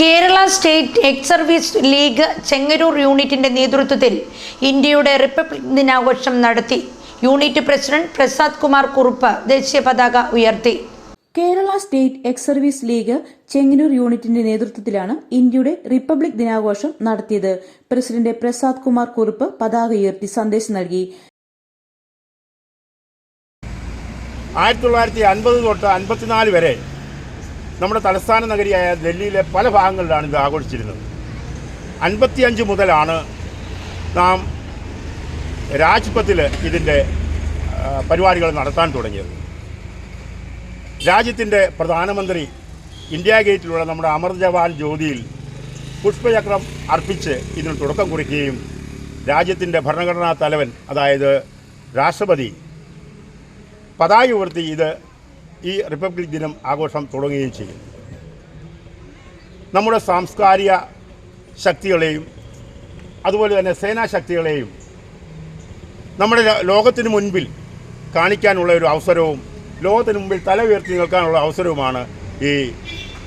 Kerala state ex service league Chengannur യൂണിറ്റിന്റെ നേതൃത്വത്തിൽ ഇന്ത്യയുടെ റിപ്പബ്ലിക് ദിനാഘോഷം നടത്തി. യൂണിറ്റ് പ്രസിഡന്റ് പ്രസാദ് കുമാർ കുറുപ്പ് ദേശീയ പതാക ഉയർത്തി. Kerala state ex service league Chengannur യൂണിറ്റിന്റെ നേതൃത്വത്തിലാണ് ഇന്ത്യയുടെ റിപ്പബ്ലിക് ദിനാഘോഷം നടത്തിയത്. പ്രസിഡന്റ് പ്രസാദ് കുമാർ കുറുപ്പ് പതാക ഉയർത്തി സന്ദേശം നൽകി. ആയിരത്തി തൊള്ളായിരത്തി അൻപത് തൊട്ട് അൻപത്തിനാല് വരെ നമ്മുടെ തലസ്ഥാന നഗരിയായ ഡൽഹിയിലെ പല ഭാഗങ്ങളിലാണ് ഇത് ആഘോഷിച്ചിരുന്നത്. അൻപത്തിയഞ്ച് മുതലാണ് നാം രാജ്പഥിൽ ഇതിന്റെ പരിപാടികൾ നടത്താൻ തുടങ്ങിയത്. രാജ്യത്തിന്റെ പ്രധാനമന്ത്രി ഇന്ത്യ ഗേറ്റിലുള്ള നമ്മുടെ അമർ ജവാൻ ജ്യോതിയിൽ പുഷ്പചക്രം അർപ്പിച്ച് ഇതിന് തുടക്കം കുറിക്കുകയും രാജ്യത്തിന്റെ ഭരണഘടനാ തലവൻ അതായത് രാഷ്ട്രപതി പതാക ഉയർത്തി ഇത് ഈ റിപ്പബ്ലിക് ദിനം ആഘോഷം തുടങ്ങുകയും ചെയ്യും. നമ്മുടെ സാംസ്കാരിക ശക്തികളെയും അതുപോലെ തന്നെ സേനാശക്തികളെയും നമ്മുടെ ലോകത്തിന് മുൻപിൽ കാണിക്കാനുള്ള ഒരു അവസരവും ലോകത്തിന് മുമ്പിൽ തല ഉയർത്തി നിൽക്കാനുള്ള അവസരവുമാണ് ഈ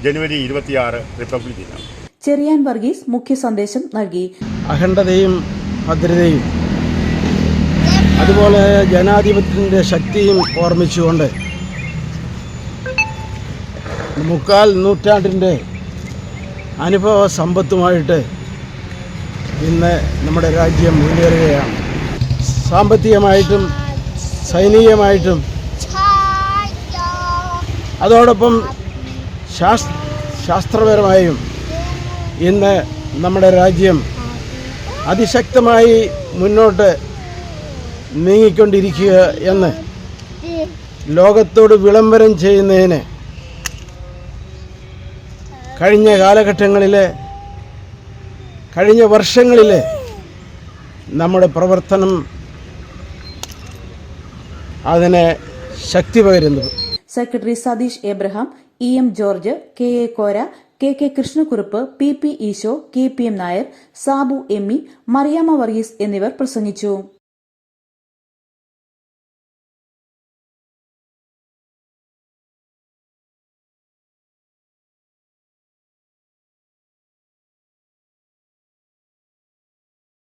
ജനുവരി ഇരുപത്തിയാറ് റിപ്പബ്ലിക് ദിനം. ചെറിയാൻ വർഗീസ് മുഖ്യ സന്ദേശം നൽകി. അഖണ്ഡതയും ഭദ്രതയും അതുപോലെ ജനാധിപത്യത്തിന്റെ ശക്തിയും ഓർമ്മിച്ചുകൊണ്ട് മുക്കാൽ നൂറ്റാണ്ടിന്റെ അനുഭവ സമ്പത്തുമായിട്ട് ഇന്ന് നമ്മുടെ രാജ്യം മുന്നേറുകയാണ്. സാമ്പത്തികമായിട്ടും സൈനികമായിട്ടും അതോടൊപ്പം ശാസ് ശാസ്ത്രപരമായും ഇന്ന് നമ്മുടെ രാജ്യം അതിശക്തമായി മുന്നോട്ട് നീങ്ങിക്കൊണ്ടിരിക്കുക എന്ന് ലോകത്തോട് വിളംബരം ചെയ്യുന്നതിന് കഴിഞ്ഞ കാലഘട്ടങ്ങളിലെ കഴിഞ്ഞ വർഷങ്ങളിലെ നമ്മുടെ പ്രവർത്തനം അതിനെ ശക്തി പകരുന്നത്. Secretary Satheesh Abraham E M George K A Kora K K Krishnakurup P P Eesho K P M Nair Sabu Emmy Mariyama Varghese എന്നിവർ പ്രസംഗിച്ചു.